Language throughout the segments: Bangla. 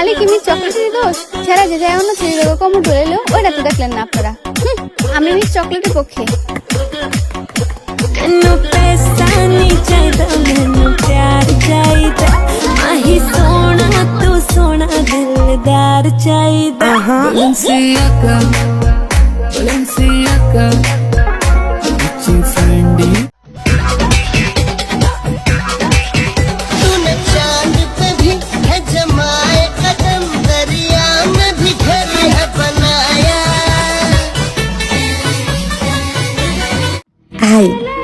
খালি কি মিস চকলেটের দোষ? ছেড়া যে যায় অন্য ছেলে রোগ কমর ঢুলেলো ওইটা তো দেখলেন না আপনারা। আমি মিস চকলেটের পক্ষে। Balenciaga, Balenciaga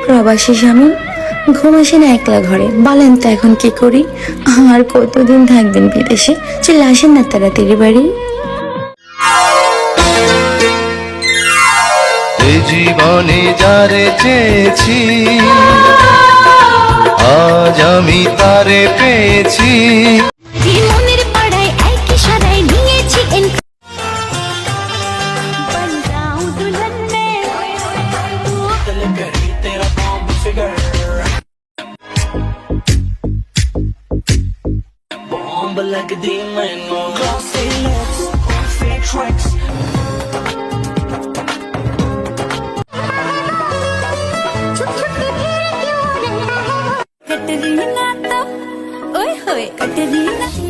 প্রবাসী স্বামী, ঘুম আসে না একলা ঘরে। বলেন তো এখন কি করি? আর কতদিন থাকবেন বিদেশে? চলে আসেন না তাড়াতাড়ি বাড়ি। জীবনে যারে চেয়েছি, আজ আমি তারে পেয়েছি। like a demon. Glossy lips, fake tricks. Catalina, oi, oi, Catalina.